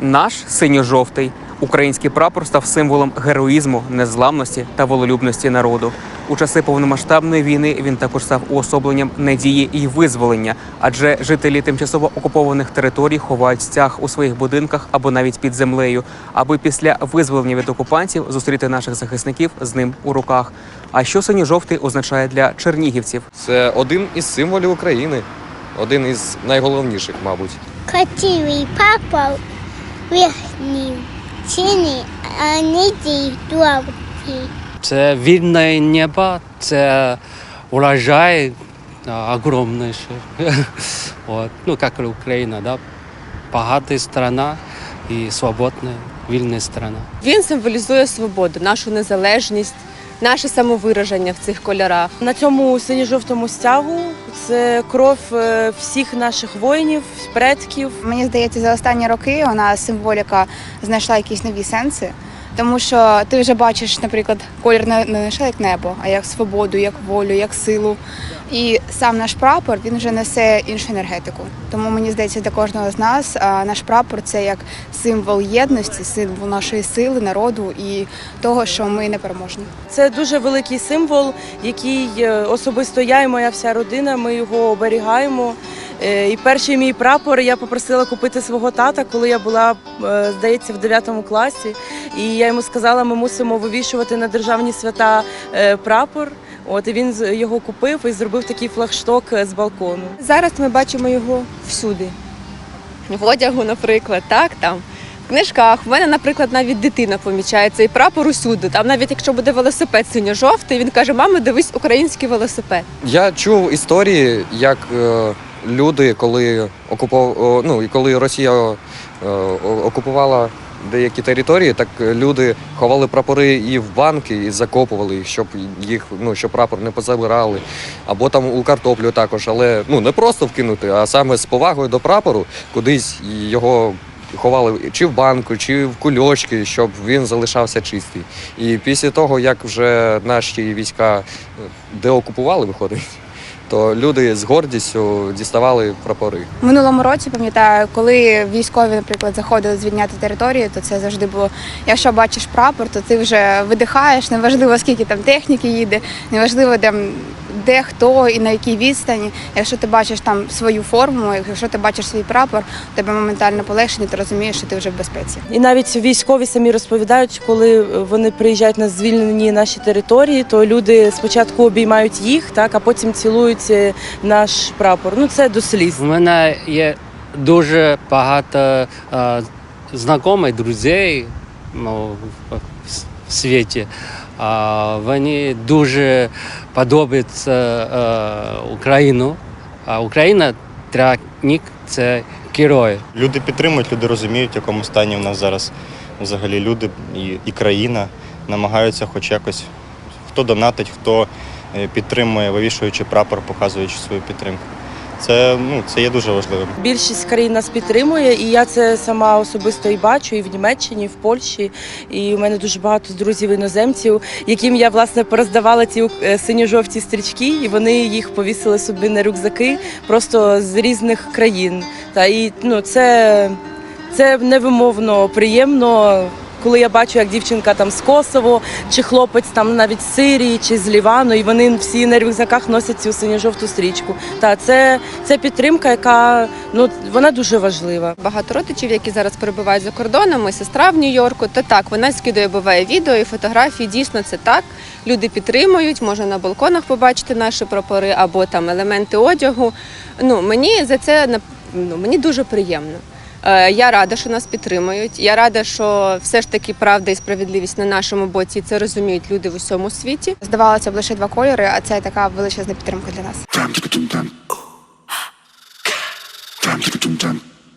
Наш синьо-жовтий український прапор став символом героїзму, незламності та волелюбності народу. У часи повномасштабної війни він також став уособленням надії і визволення, адже жителі тимчасово окупованих територій ховають стяг у своїх будинках або навіть під землею, аби після визволення від окупантів зустріти наших захисників з ним у руках. А що синьо-жовтий означає для чернігівців? Це один із символів України, один із найголовніших, мабуть. Красивий папа верхній, синій, а нижній жовтий. Це вільне небо, це урожай а, огромнейший. вот. Ну, как и Украина, да? Богатая страна и свободная, вільна страна. Він символізує свободу, нашу незалежність, наше самовираження в цих кольорах. На цьому синьо-жовтому стягу це кров е, всіх наших воїнів, предків. Мені здається, за останні роки вона символіка знайшла якісь нові сенси. Тому що ти вже бачиш, наприклад, колір не лише як небо, а як свободу, як волю, як силу. І сам наш прапор він вже несе іншу енергетику. Тому мені здається, для кожного з нас наш прапор це як символ єдності, символ нашої сили, народу і того, що ми непереможні. Це дуже великий символ, який е, особисто я і моя вся родина. Ми його оберігаємо. Е, І перший мій прапор я попросила купити свого тата, коли я була, е, здається, в 9 класі. І я йому сказала, ми мусимо вивішувати на державні свята е, прапор. От і він його купив і зробив такий флагшток з балкону. Зараз ми бачимо його всюди. В одягу, наприклад, так там. В книжках в мене, наприклад, навіть дитина помічає цей прапор усюди. Там навіть якщо буде велосипед синьо-жовтий, він каже: Мамо, дивись, український велосипед. Я чув історії, як е, люди, коли окупов... ну, коли Росія окупувала деякі території, так люди ховали прапори і в банки, і закопували їх, щоб їх ну, щоб прапор не позабирали. Або там у картоплю також, але ну не просто вкинути, а саме з повагою до прапору кудись його. Ховали чи в банку, чи в кульочки, щоб він залишався чистий. І після того, як вже наші війська е, деокупували, виходить, то люди з гордістю діставали прапори. В минулому році пам'ятаю, коли військові, наприклад, заходили звільняти територію, то це завжди було. Якщо бачиш прапор, то ти вже видихаєш. Неважливо скільки там техніки їде, неважливо де, де хто і на якій відстані. Якщо ти бачиш там свою форму, якщо ти бачиш свій прапор, у тебе моментально полегшення, ти розумієш, що ти вже в безпеці. І навіть військові самі розповідають, коли вони приїжджають на звільнені наші території, то люди спочатку обіймають їх, так а потім цілують е, наш прапор. Ну це до сліз. У мене є дуже багато е, знайомих, друзів ну, в світі. Вони дуже подобаються е, Україну. А Україна них це герой. Люди підтримують, люди розуміють, в якому стані в нас зараз взагалі люди і, і країна намагаються хоч якось хто донатить, хто е, підтримує, вивішуючи прапор, показуючи свою підтримку. Це, ну, це є дуже важливим. Більшість країн нас підтримує, і я це сама особисто і бачу, і в Німеччині, і в Польщі. І у мене дуже багато друзів іноземців, яким я власне пороздавала ці е, синьо-жовті стрічки, і вони їх повісили собі на рюкзаки просто з різних країн. Та і ну це, це невимовно приємно. Коли я бачу, як дівчинка там з Косово, чи хлопець там навіть з Сирії чи з Лівану, і вони всі на рюкзаках носять цю синьо-жовту стрічку. Та це, це підтримка, яка ну вона дуже важлива. Багато родичів, які зараз перебувають за кордоном, і сестра в Нью-Йорку, то так, вона скидує буває відео і фотографії. Дійсно, це так. Люди підтримують, можна на балконах побачити наші прапори або там елементи одягу. Ну мені за це ну, мені дуже приємно. Е, Я рада, що нас підтримують. Я рада, що все ж таки правда і справедливість на нашому боці. і Це розуміють люди в усьому світі. Здавалося б лише два кольори, а це така величезна підтримка для нас.